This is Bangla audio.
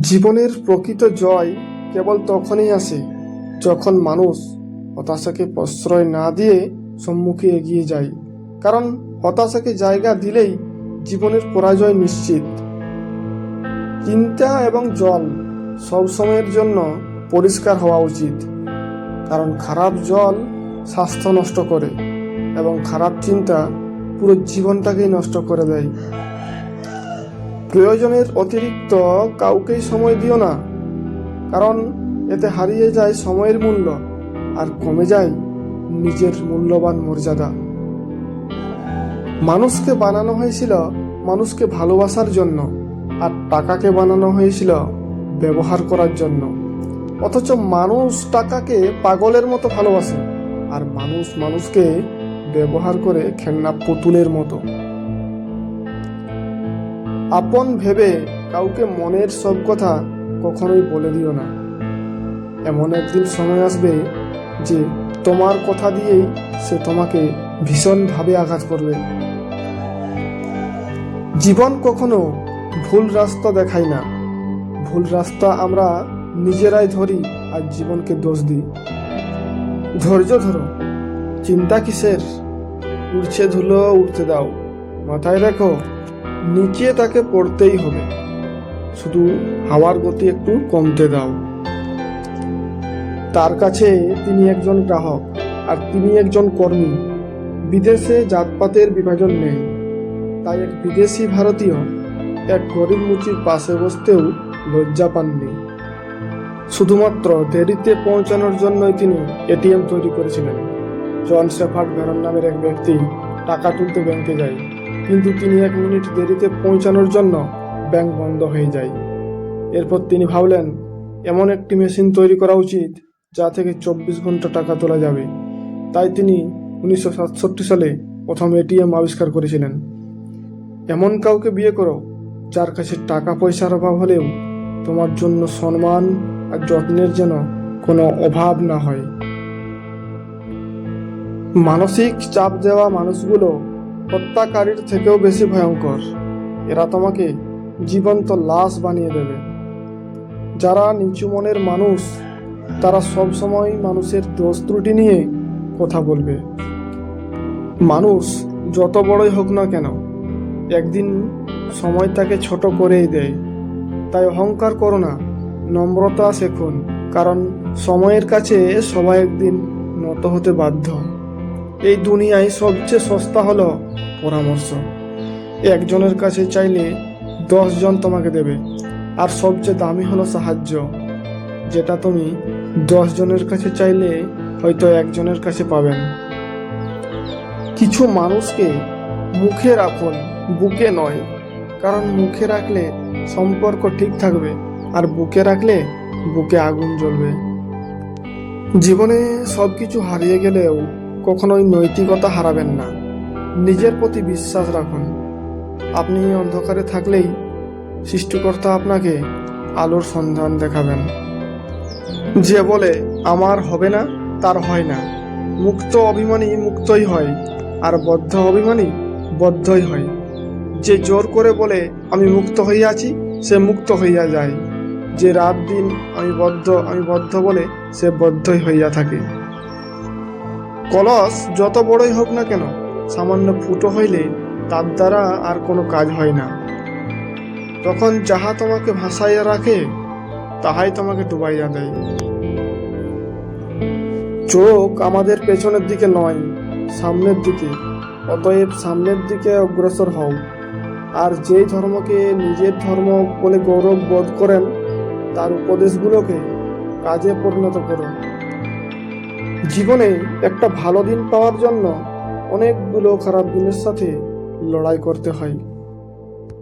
জীবনের প্রকৃত জয় কেবল তখনই আসে যখন মানুষ হতাশাকে প্রশ্রয় না দিয়ে সম্মুখে এগিয়ে যায়। কারণ হতাশাকে জায়গা দিলেই জীবনের পরাজয় নিশ্চিত। চিন্তা এবং জল সব সময়ের জন্য পরিষ্কার হওয়া উচিত। কারণ খারাপ জল স্বাস্থ্য নষ্ট করে এবং খারাপ চিন্তা পুরো জীবনটাকেই নষ্ট করে দেয়। প্রয়োজনের অতিরিক্ত কাউকেই সময় দিও না, কারণ এতে হারিয়ে যায় সময়ের মূল্য আর কমে যায় নিজের মূল্যবান মর্যাদা। মানুষকে বানানো হয়েছিল মানুষকে ভালোবাসার জন্য আর টাকাকে বানানো হয়েছিল ব্যবহার করার জন্য। অথচ মানুষ টাকাকে পাগলের মতো ভালোবাসে আর মানুষ মানুষকে ব্যবহার করে খেলনা পুতুলের মতো। আপন ভেবে কাউকে মনের সব কথা কখনোই বলে দিও না। এমন একদিন সময় আসবে যে তোমার কথা দিয়েই সে তোমাকে ভীষণভাবে আঘাত করবে। জীবন কখনো ভুল রাস্তা দেখায় না। ভুল রাস্তা আমরা নিজেরাই ধরি আর জীবনকে দোষ দিই। ধৈর্য ধরো, চিন্তা কিসের? উড়ছে ধুলো উঠতে দাও। মাথায় রেখো নিচে তাকে পড়তেই হবে। শুধু হাওয়ার গতি একটু কমতে দাও। তার কাছে তিনি একজন গ্রাহক আর তিনি একজন কর্মী। বিদেশে জাতপাতের বিভাজন নেই। তাই এক বিদেশি ভারতীয় এক গরিব মুচির পাশে বসতেও লজ্জা পাননি। শুধুমাত্র দেরিতে পৌঁছানোর জন্যই তিনি এটিএম তৈরি করেছিলেন। জন শেফার্ড ভেরন নামের এক ব্যক্তি টাকা তুলতে ব্যাংকে যায়। কিন্তু তিনি এক মিনিট দেরিতে পৌঁছানোর জন্য ব্যাংক বন্ধ হয়ে যায়। এরপর তিনি ভাবলেন, এমন একটি মেশিন তৈরি করা উচিত যা থেকে চব্বিশ ঘণ্টা টাকা তোলা যাবে। তাই তিনি উনিশশো সাতষট্টি সালে প্রথম এটিএম আবিষ্কার করেছিলেন। এমন কাউকে বিয়ে করো যার কাছে টাকা পয়সার অভাব হলেও তোমার জন্য সম্মান আর যত্নের যেন কোনো অভাব না হয়। মানসিক চাপ দেওয়া মানুষগুলো হত্যাকারীর থেকেও বেশি ভয়ঙ্কর। এরা তোমাকে জীবন্ত লাশ বানিয়ে দেবে। যারা নিচু মনের মানুষ, তারা সব সময় মানুষের দোষ ত্রুটি নিয়ে কথা বলবে। মানুষ যত বড়ই হোক না কেন, একদিন সময় তাকে ছোট করেই দেয়। তাই অহংকার করো না, নম্রতা শেখুন, কারণ সময়ের কাছে সবাই একদিন নত হতে বাধ্য। এই দুনিয়ায় সবচেয়ে সস্তা হলো পরামর্শ। একজনের কাছে চাইলে জন তোমাকে দেবে, আর সবচেয়ে দামি হলো সাহায্য। যেটা তুমি জনের কাছে চাইলে হয়তো একজনের কাছে পাবেন। কিছু মানুষকে মুখে রাখুন, বুকে নয়, কারণ মুখে রাখলে সম্পর্ক ঠিক থাকবে, আর বুকে রাখলে বুকে আগুন জ্বলবে। জীবনে সব কিছু হারিয়ে গেলেও কখনোই নৈতিকতা হারাবেন না। নিজের প্রতি বিশ্বাস রাখুন। আপনি অন্ধকারে থাকলেই সৃষ্টিকর্তা আপনাকে আলোর সন্ধান দেখাবেন। যে বলে, আমার হবে না, তার হয় না। মুক্ত অভিমানী মুক্তই হয়, আর বদ্ধ অভিমানী বদ্ধই হয়। যে জোর করে বলে, আমি মুক্ত হইয়াছি সে মুক্ত হইয়া যায়। যে রাত, দিন, আমি বদ্ধ আমি বদ্ধ বলে সে বদ্ধই হইয়া থাকে। কলস যত বড়ই হোক না কেন, সামান্য ফুটো হইলে তার দ্বারা আর কোনো কাজ হয় না। তখন যাহা তোমাকে ভাসাইয়া রাখে, তাহাই তোমাকে ডুবাইয়া দেয়। চোখ আমাদের পেছনের দিকে নয়, সামনের দিকে। অতএব সামনের দিকে অগ্রসর হও। আর যেই ধর্মকে নিজের ধর্ম বলে গৌরব বোধ করেন, তার উপদেশগুলোকে কাজে পরিণত করুন জীবনে একটা ভালো দিন পাওয়ার জন্য অনেকগুলো খারাপ দিনের সাথে লড়াই করতে হয়।